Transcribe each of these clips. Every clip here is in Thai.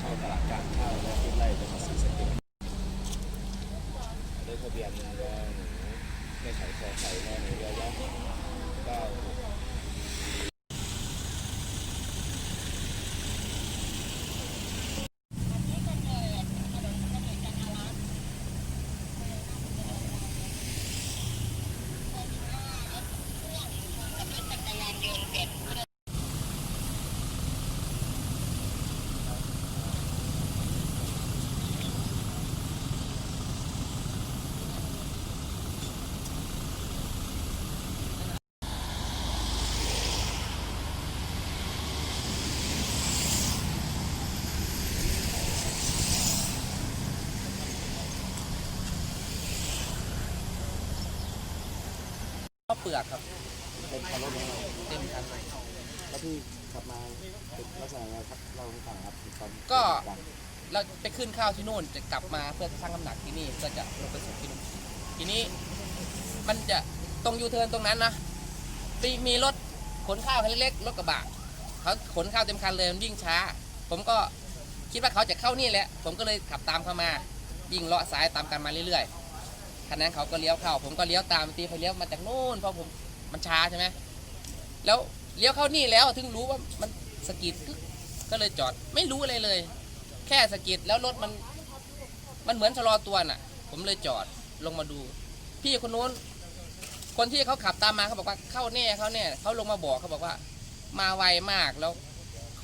เข้าตลาดการข้าวและขึ้นไร่จะมาซื้อสติ๊กด้วยทะเบียนหนึ่งว่าหนูไม่ใส่คอไข่แน่หนูยอยอเก้าหก ข้าว เปลือกครับเป็นคารถยังไงเต็มคันเลยแล้วที่ขับมาเป็นลักษณะยังไงครับเราให้ฟังครับตอนก็ เราไปขึ้นข้าวที่นู่นจะกลับมาเพื่อจะชั่งน้ำหนักที่นี่เพื่อจะลงไปส่งที่นู่นทีนี้มันจะตรงยูเทิร์นตรงนั้นนะมีมีรถขนข้าวคันเล็กๆรถกระบะเขาขนข้าวเต็มคันเลยมันวิ่งช้า ผมก็คิดว่าเขาจะเข้านี่แหละ ผมก็เลยขับตามเข้ามา วิ่งเลาะซ้ายตามกันมาเรื่อยๆ คันนั้นเขาก็เลี้ยวเข้า ผมก็เลี้ยวตามตีไฟเลี้ยวมาจากโน่นเพราะผมมันช้าใช่ไหมแล้วเลี้ยวเข้านี่แล้วถึงรู้ว่ามันสกิดกึ๊กก็เลยจอดไม่รู้อะไรเลย แค่สกิดแล้วรถมัน มันเหมือนชะลอตัวน่ะ ผมเลยจอดลงมาดู พี่คนนู้น คนที่เขาขับตามมาเขาบอกว่าเข้าแน่เขาแน่เขาลงมาบอกเขาบอกว่า มาไวมากแล้ว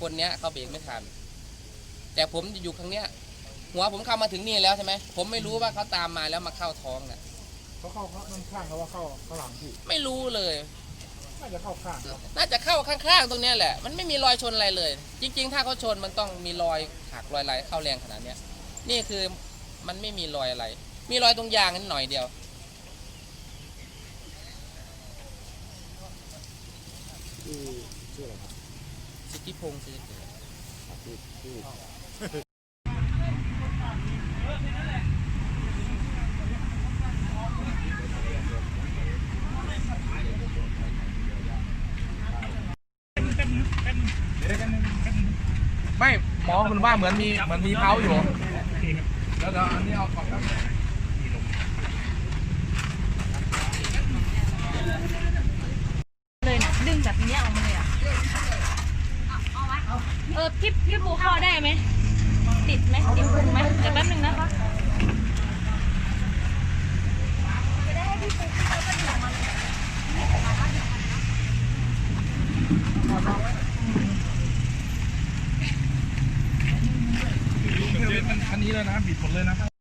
คนเนี้ยเขาเบรกไม่ทัน แต่ผมอยู่ข้างเนี้ย หัวผมเข้ามาถึงนี่แล้วใช่ไหมผมไม่รู้ว่าเขาตามมาแล้วมาเข้าท้องน่ะเขาเข้าข้างข้างเขาว่าเข้าเข้าหลังพี่ไม่รู้เลยน่าจะเข้าข้างครับน่าจะเข้าข้างๆตรงเนี้ยแหละ มันไม่มีรอยชนอะไรเลย จริง ๆ ถ้าเขาชนมันต้องมีรอยหักรอยอะไรเข้าแรงขนาดเนี้ย นี่คือมันไม่มีรอยอะไร มีรอยตรงยางนิดหน่อยเดียวที่ชื่ออะไรครับสิทธิพงศ์สิทธิเกิด ครับที่ที่ ไม่หมอคุณว่าเหมือนมีเหมือนมีเท้าอยู่แล้วเดี๋ยวอันนี้เอาก่อนครับเลยนะดึงแบบเนี้ยออกมาเลยอะเออพี่พี่ปูเข้าได้ไหมติดไหมติดพุงไหมเดี๋ยวแป๊บนึงนะคะอันนี้ เลยนะบิดหมดเลยนะ